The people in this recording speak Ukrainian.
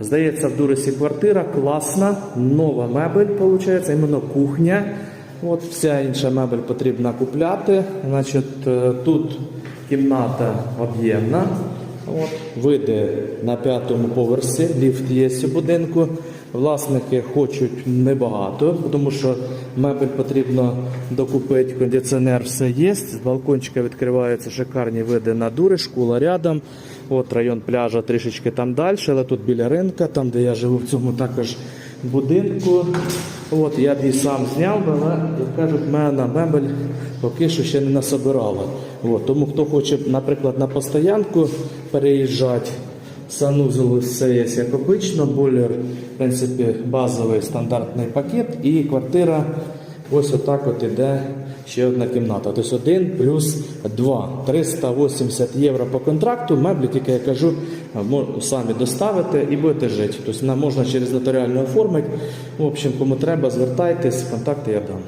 Здається, в Дурисі квартира класна, нова мебель, виходить, іменно кухня. От вся інша мебель потрібно купляти. Значить, е, тут кімната об'ємна. От, види на п'ятому поверсі, ліфт є у будинку. Власники хочуть небагато, тому що мебель потрібно докупити, кондиціонер все є. З балкончика відкриваються шикарні види на дури, школа рядом. От район пляжа трішечки там далі, але тут біля ринка, там де я живу в цьому також будинку. От я б її сам зняв, але як кажуть, мене мебель поки що ще не насобирала. От, тому хто хоче, наприклад, на постоянку переїжджати. Санузел все є як обично, бойлер, в принципі, базовий стандартний пакет і квартира. Ось отак от іде ще одна кімната. Тобто один плюс два. 380 євро по контракту. Меблі, тільки я кажу, самі доставите і будете жити. Тобто нам можна через нотаріально оформити. В общем, кому треба, звертайтесь, контакти я дам.